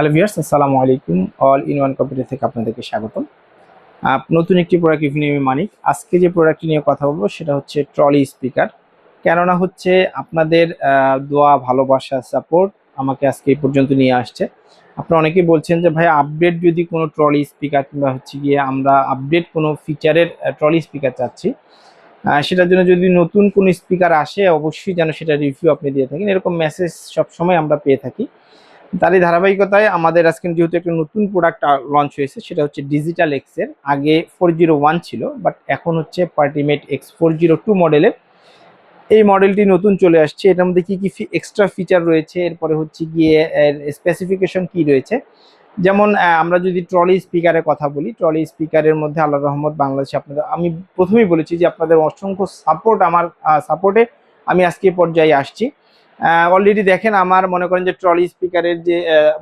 Hello viewers, আসসালামু আলাইকুম। All in one computer থেকে আপনাদেরকে স্বাগতম। নতুন একটি প্রোডাক্ট নিয়ে আমি মানিক। আজকে যে প্রোডাক্টটি নিয়ে কথা বলব সেটা হচ্ছে ট্রলি স্পিকার কেননা হচ্ছে আপনাদের দোয়া, ভালোবাসা সাপোর্ট আমাকে আজকে এই পর্যন্ত নিয়ে আসছে। আপনারা অনেকেই বলছেন যে, ভাই আপডেট যদি কোনো ট্রলি স্পিকার কিংবা হচ্ছে গিয়ে আমরা আপডেট কোনো ফিচারের ট্রলি স্পিকার চাচ্ছি সেটার জন্য যদি নতুন কোনো স্পিকার আসে, অবশ্যই যেন সেটা রিভিউ আপনি দিয়ে থাকেন। এরকম মেসেজ সবসময় আমরা পেয়ে থাকি। তারই ধারাবাহিকতায় আমাদের আজকে যেহেতু একটা নতুন প্রোডাক্ট লঞ্চ হয়েছে, সেটা হচ্ছে ডিজিটাল এক্সের। আগে ফোর জিরো ওয়ান ছিল বাট এখন হচ্ছে Partymate X four zero two মডেলের এই মডেলটি নতুন চলে আসছে। এটার মধ্যে কী, কি এক্সট্রা ফিচার রয়েছে? এরপরে হচ্ছে গিয়ে এর স্পেসিফিকেশন কি রয়েছে? যেমন আমরা যদি ট্রলি স্পিকারের কথা বলি ট্রলি স্পিকারের মধ্যে আল্লাহ রহমত, বাংলাদেশে আপনাদের, আমি প্রথমেই বলেছি যে আপনাদের অসংখ্য সাপোর্ট আমার সাপোর্টে আমি আজকে পর্যায়ে আসছি। অলরেডি দেখেন আমার মনে করেন যে ট্রলি স্পিকারের যে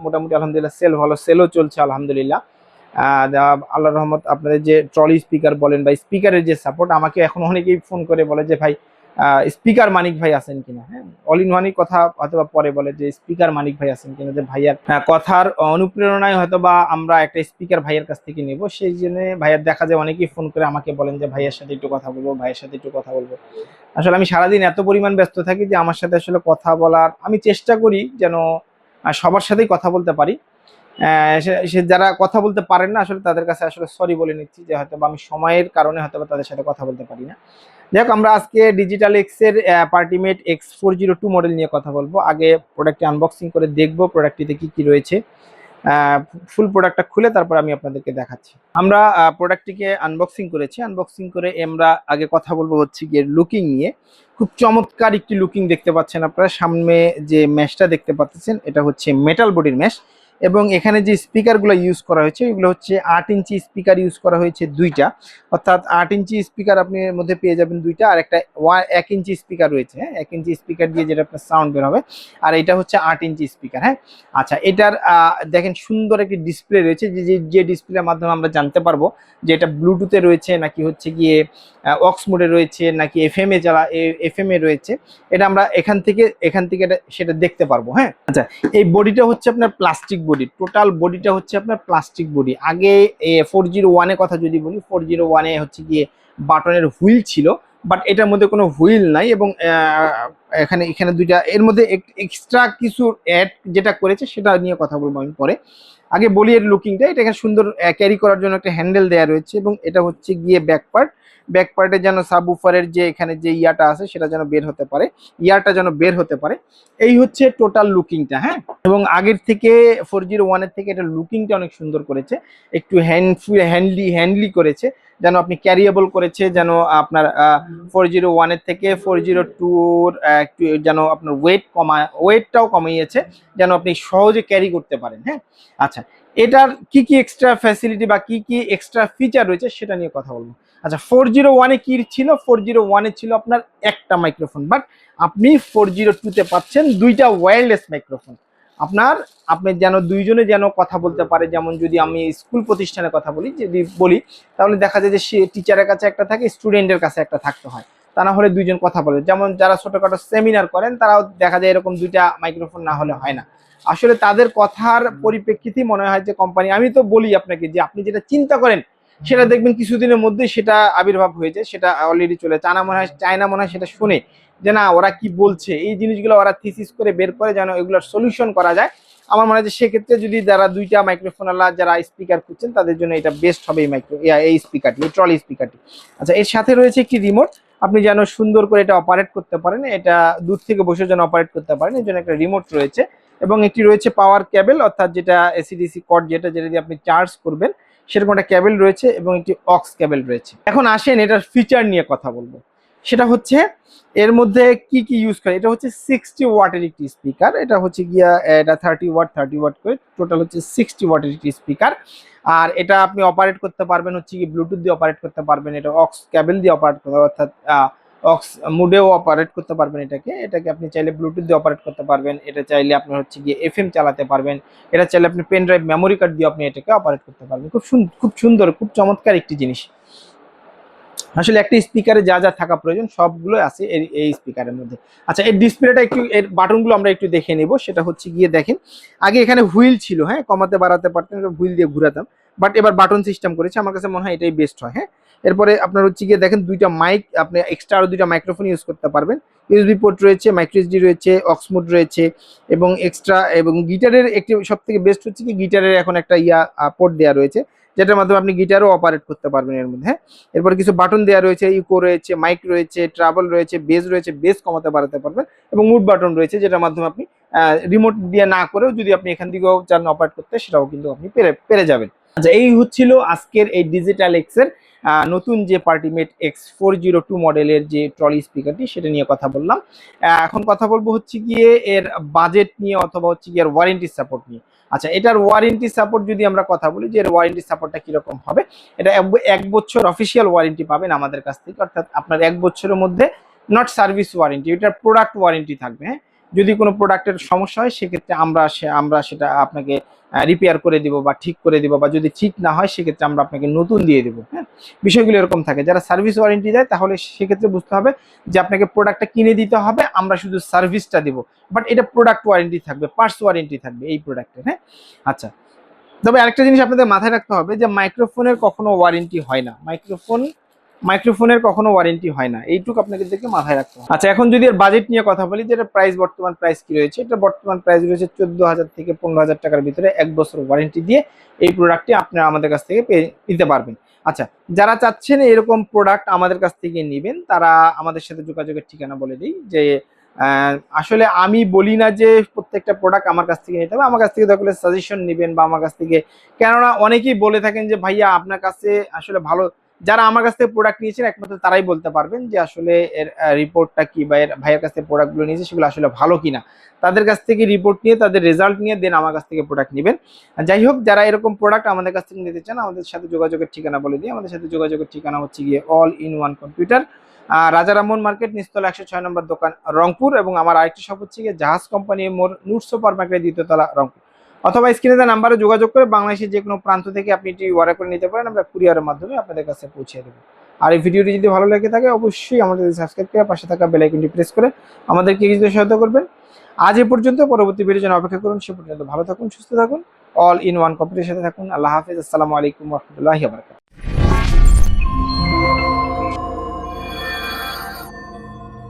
মোটামুটি আলহামদুলিল্লাহ সেল ভালো সেলও চলছে, আলহামদুলিল্লাহ। আল্লাহ রহমত আপনাদের যে ট্রলি স্পিকার বলেন বা স্পিকারের যে সাপোর্ট আমাকে এখন অনেকেই ফোন করে বলে যে, ভাই স্পিকার মানিক ভাই আছেন কিনা হ্যাঁ? অল ইন ওয়ানই কথা হয়তো পরে বলে যে স্পিকার মানিক ভাই আছেন কিনা, যে ভাইয়ার কথার অনুপ্রেরণায় হয়তো বা আমরা একটা স্পিকার ভাইয়ের কাছ থেকে নেব। সেই জন্য ভাইয়ার দেখা যায় অনেকেই ফোন করে আমাকে বলেন যে, ভাইয়ের সাথে একটু কথা বলব, ভাইয়ের সাথে একটু কথা বলব। আসলে আমি সারাদিন এত পরিমাণ ব্যস্ত থাকি যে আমার সাথে আসলে কথা বলার আমি চেষ্টা করি যেন সবার সাথেই কথা বলতে পারি। সে- যারা কথা বলতে পারেন না, আসলে তাদের কাছে আসলে সরি বলে নিচ্ছি যে হয়তো আমি সময়ের কারণে হয়তো তাদের সাথে কথা বলতে পারি না। যাই আমরা আজকে ডিজিটাল এক্সের Partymate X four zero two model নিয়ে কথা বলব। আগে প্রোডাক্টটি আনবক্সিং করে দেখব প্রোডাক্টটিতে কি কি রয়েছে। ফুল প্রোডাক্টটা খুলে তারপর আমি আপনাদেরকে দেখাচ্ছি। আমরা প্রোডাক্টটিকে আনবক্সিং করেছি। আনবক্সিং করে আমরা আগে কথা বলব হচ্ছে গিয়ে লুকিং নিয়ে। খুব চমৎকার একটি লুকিং দেখতে পাচ্ছেন আপনারা। সামনে যে ম্যাশটা দেখতে পাচ্ছেন, এটা হচ্ছে মেটাল বডির ম্যাশ এবং এখানে যে স্পিকারগুলো ইউজ করা হয়েছে, এগুলো হচ্ছে আট ইঞ্চি স্পিকার ইউজ করা হয়েছে দুইটা। অর্থাৎ আট ইঞ্চি স্পিকার আপনি এর মধ্যে পেয়ে যাবেন দুইটা, আর একটা ওয়া, এক ইঞ্চি স্পিকার রয়েছে হ্যাঁ? এক ইঞ্চি স্পিকার দিয়ে যেটা আপনার সাউন্ড বের হবে, আর এটা হচ্ছে আট ইঞ্চি স্পিকার হ্যাঁ? আচ্ছা এটার দেখেন সুন্দর একটি ডিসপ্লে রয়েছে, যে, যে- ডিসপ্লের মাধ্যমে আমরা জানতে পারব যে এটা ব্লুটুথে রয়েছে, নাকি হচ্ছে গিয়ে অক্স মোডে রয়েছে, নাকি এফএম এ জ্বালা এফএম এ রয়েছে, এটা আমরা এখান থেকে এখান থেকে এটা, সেটা দেখতে পারব হ্যাঁ? আচ্ছা এই বডিটা হচ্ছে আপনার প্লাস্টিক বডি টোটাল বডিটা হচ্ছে আপনার প্লাস্টিক বডি আগে ফোর জিরো ওয়ানে কথা যদি বলি ফোর জিরো ওয়ানে হচ্ছে গিয়ে বাটনের হুইল ছিল বাট এটার মধ্যে কোনো হুইল নাই এবং এখানে এখানে দুইটা, এর মধ্যে এক্সট্রা কিছু অ্যাড যেটা করেছে সেটা নিয়ে কথা বলব আমি পরে। আগে বলি এর লুকিংটা এটা এখানে সুন্দর ক্যারি করার জন্য একটা হ্যান্ডেল দেওয়া রয়েছে এবং এটা হচ্ছে গিয়ে ব্যাক পার্ট ব্যাক পার্টে যেন সাবউফারের যে এখানে যে ইয়াটা আছে, সেটা যেন বের হতে পারে ইয়ারটা যেন বের হতে পারে। এই হচ্ছে টোটাল লুকিংটা হ্যাঁ? এবং আগের থেকে ফোর জিরো ওয়ানের থেকে এটা লুকিংটা অনেক সুন্দর করেছে, একটু হ্যান্ড হ্যান্ডলি হ্যান্ডলি করেছে। যেন আপনি ক্যারিয়েবল করেছে, যেন আপনার ফোর জিরো ওয়ানের থেকে ফোর জিরো টুর যেন আপনার ওয়েট কমা ওয়েটটাও কমিয়েছে, যেন আপনি সহজে ক্যারি করতে পারেন হ্যাঁ? আচ্ছা এটার কি কি এক্সট্রা ফ্যাসিলিটি বা কি কি এক্সট্রা ফিচার রয়েছে সেটা নিয়ে কথা বলব। আচ্ছা ফোর জিরো ওয়ানে কি ছিল? ফোর জিরো ওয়ানে ছিল আপনার একটা মাইক্রোফোন বাট আপনি ফোর জিরো টুতে পাচ্ছেন দুইটা ওয়্যারলেস মাইক্রোফোন আপনার আপনি যেন দুইজনে যেন কথা বলতে পারে যেমন যদি আমি স্কুল প্রতিষ্ঠানের কথা বলি যদি বলি তাহলে দেখা যায় যে সে টিচারের কাছে একটা থাকে স্টুডেন্টের কাছে একটা থাকতে হয়। তা না হলে দুইজন কথা বলে। যেমন যারা ছোটোখাটো সেমিনার করেন তারাও দেখা যায় এরকম দুইটা মাইক্রোফোন না হলে হয় না। আসলে তাদের কথার পরিপ্রেক্ষিতেই মনে হয় যে কোম্পানি আমি তো বলি আপনাকে যে আপনি যেটা চিন্তা করেন সেটা দেখবেন কিছুদিনের মধ্যেই সেটা আবির্ভাব হয়েছে সেটা অলরেডি চলে চায়না মনে হয় চায়না মনে হয় সেটা শুনে। যে না, ওরা কি বলছে? এই জিনিসগুলো ওরা থিসিস করে বের করে যেন এগুলোর সলিউশন করা যায়। আমার মনে হয় যে সেক্ষেত্রে যদি যারা দুইটা মাইক্রোফোন আলা যারা স্পিকার খুঁজছেন, তাদের জন্য এটা বেস্ট হবে এই মাইক্রো এই স্পিকারটি এই ট্রলি স্পিকারটি আচ্ছা এর সাথে রয়েছে একটি রিমোট আপনি যেন সুন্দর করে এটা অপারেট করতে পারেন, এটা দূর থেকে বসে যেন অপারেট করতে পারেন, এর জন্য একটা রিমোট রয়েছে। এবং একটি রয়েছে পাওয়ার ক্যাবেল অর্থাৎ যেটা এসিডিসি কর্ড যেটা যেটা দিয়ে আপনি চার্জ করবেন, সেরকম একটা ক্যাবেল রয়েছে এবং একটি অক্স ক্যাবেল রয়েছে। এখন আসেন এটার ফিচার নিয়ে কথা বলব। সেটা হচ্ছে এর মধ্যে কি কি ইউজ করে এটা হচ্ছে সিক্সটি ওয়াটের একটি স্পিকার এটা হচ্ছে গিয়া এটা থার্টি ওয়াট থার্টি ওয়াট করে টোটাল হচ্ছে সিক্সটি ওয়াটের একটি স্পিকার আর এটা আপনি অপারেট করতে পারবেন হচ্ছে কি ব্লুটুথ দিয়ে অপারেট করতে পারবেন, এটা অক্স কেবল দিয়ে অপারেট করতে, অর্থাৎ অক্স মুডেও অপারেট করতে পারবেন এটাকে এটাকে আপনি চাইলে ব্লুটুথ দিয়ে অপারেট করতে পারবেন, এটা চাইলে আপনার হচ্ছে গিয়ে এফএম চালাতে পারবেন, এটা চাইলে আপনি পেন ড্রাইভ মেমোরি কার্ড দিয়ে আপনি এটাকে অপারেট করতে পারবেন, খুব খুব সুন্দর, খুব চমৎকার একটি জিনিস। আসলে একটা স্পিকারে যা যা থাকা প্রয়োজন সবগুলো আছে এই স্পিকারের মধ্যে। আচ্ছা এর ডিসপ্লেটা একটু, এর বাটনগুলো আমরা একটু দেখে নেব, সেটা হচ্ছে গিয়ে দেখেন, আগে এখানে হুইল ছিল হ্যাঁ কমাতে বাড়াতে পারতেন হুইল দিয়ে ঘুরাতাম বাট এবার বাটন সিস্টেম করেছে, আমার কাছে মনে হয় এটাই বেস্ট হয় হ্যাঁ। এরপরে আপনার হচ্ছে গিয়ে দেখেন দুইটা মাইক আপনি এক্সট্রা আরও দুইটা মাইক্রোফোন ইউজ করতে পারবেন ইউএসবি পোর্ট রয়েছে মাইক্রোএসডি রয়েছে অক্সমোড রয়েছে, এবং এক্সট্রা এবং গিটারের একটি সব থেকে বেস্ট হচ্ছে কি গিটারের এখন একটা ইয়া পোর্ট দেওয়া রয়েছে যেটার মাধ্যমে আপনি গিটারও অপারেট করতে পারবেন এর মধ্যে এরপর কিছু বাটন দেওয়া রয়েছে ইকো রয়েছে মাইক রয়েছে ট্রাভেল রয়েছে বেস রয়েছে বেস কমাতে বাড়াতে পারবেন এবং মুড বাটন রয়েছে যেটার মাধ্যমে আপনি রিমোট দিয়ে না করেও যদি আপনি এখান থেকেও চান অপারেট করতে, সেটাও কিন্তু আপনি পেরে পেরে যাবেন। আচ্ছা এই হচ্ছিল আজকের এই ডিজিটাল এক্সের নতুন যে Partymate X four zero two মডেলের যে ট্রলি স্পিকারটি সেটা নিয়ে কথা বললাম। এখন কথা বলব হচ্ছে গিয়ে এর বাজেট নিয়ে অথবা হচ্ছে গিয়ে এর ওয়ারেন্টি সাপোর্ট নিয়ে। আচ্ছা এটার ওয়ারেন্টি সাপোর্ট যদি আমরা কথা বলি, যে এর ওয়ারেন্টি সাপোর্টটা কীরকম হবে? এটা এক- এক বছর অফিসিয়াল ওয়ারেন্টি পাবেন আমাদের কাছ থেকে, অর্থাৎ আপনার এক বছরের মধ্যে নট সার্ভিস ওয়ারেন্টি এটার প্রোডাক্ট ওয়ারেন্টি থাকবে হ্যাঁ? যদি কোনো প্রোডাক্টের সমস্যা হয়, সেক্ষেত্রে আমরা আমরা সেটা আপনাকে রিপেয়ার করে দিব বা ঠিক করে দিব বা যদি ঠিক না হয়, সেক্ষেত্রে আমরা আপনাকে নতুন দিয়ে দেবো হ্যাঁ? বিষয়গুলো এরকম থাকে। যারা সার্ভিস ওয়ারেন্টি দেয়, তাহলে সেক্ষেত্রে বুঝতে হবে যে আপনাকে প্রোডাক্টটা কিনে দিতে হবে, আমরা শুধু সার্ভিসটা দেবো। বাট এটা প্রোডাক্ট ওয়ারেন্টি থাকবে পার্টস ওয়ারেন্টি থাকবে এই প্রোডাক্টের হ্যাঁ? আচ্ছা। তবে আরেকটা জিনিস আপনাদের মাথায় রাখতে হবে যে মাইক্রোফোনের কখনো ওয়ারেন্টি হয় না। মাইক্রোফোন মাইক্রোফোনের কখনো ওয়ারেন্টি হয় না। এইটুকু আপনাকে দেখে মাথায় রাখতে হবে। আচ্ছা এখন যদি এর বাজেট নিয়ে কথা বলি, যে এটা প্রাইস বর্তমান প্রাইস কি রয়েছে, এটা বর্তমান প্রাইস রয়েছে চোদ্দ হাজার থেকে পনেরো হাজার টাকার ভিতরে এক বছর ওয়ারেন্টি দিয়ে এই প্রোডাক্টটি আপনারা আমাদের কাছ থেকে পেয়ে, নিতে পারবেন। আচ্ছা যারা চাচ্ছেন এরকম প্রোডাক্ট আমাদের কাছ থেকে নেবেন, তারা আমাদের সাথে যোগাযোগের ঠিকানা বলে দিই, যে আসলে আমি বলি না যে প্রত্যেকটা প্রোডাক্ট আমার কাছ থেকে নিতে হবে, আমার কাছ থেকে দরকার সাজেশন নেবেন বা আমার কাছ থেকে, কেননা অনেকেই বলে থাকেন যে, ভাইয়া, আপনার কাছে আসলে ভালো যারা আমার কাছ থেকে প্রোডাক্ট নিয়েছেন, একমাত্র তারাই বলতে পারবেন যে আসলে এর রিপোর্টটা কি বা এর ভাইয়ের কাছ থেকে প্রোডাক্টগুলো নিয়েছে, সেগুলো আসলে ভালো কিনা। তাদের কাছ থেকে রিপোর্ট নিয়ে, তাদের রেজাল্ট নিয়ে দেন আমার কাছ থেকে প্রোডাক্ট নেবেন। যাই হোক, যারা এরকম প্রোডাক্ট আমাদের কাছ থেকে নিতে চান, আমাদের সাথে যোগাযোগের ঠিকানা বলে দিই। আমাদের সাথে যোগাযোগের ঠিকানা হচ্ছে গিয়ে all in one computer Rajaraman market, নিস্তলা একশো ছয় নম্বর দোকান রংপুর। এবং আমার আরেকটি শপ হচ্ছে গিয়ে জাহাজ কোম্পানি মোর নুট সুপার মার্কেট দ্বিতীয়তলা রংপুর। অথবা স্ক্রিনে দেওয়া নাম্বারে যোগাযোগ করে বাংলাদেশের যে কোনো প্রান্ত থেকে আপনি এটি অর্ডার করে নিতে পারেন, আমরা কুরিয়ারের মাধ্যমে আপনাদের কাছে পৌঁছে দেবো। আর এই ভিডিওটি যদি ভালো লেগে থাকে, অবশ্যই আমাদের সাবস্ক্রাইব করে পাশে থাকা বেলাইকনটি প্রেস করে আমাদেরকে কিছুতে সহায়তা করবেন। আজ এ পর্যন্ত, পরবর্তী ভিডিও যেন অপেক্ষা করুন। সে পর্যন্ত ভালো থাকুন, সুস্থ থাকুন। অল ইন ওয়ান কম্পিউটারের সাথে থাকুন। আল্লাহ হাফিজ। আসসালামু আলাইকুম রহমতুল্লাহি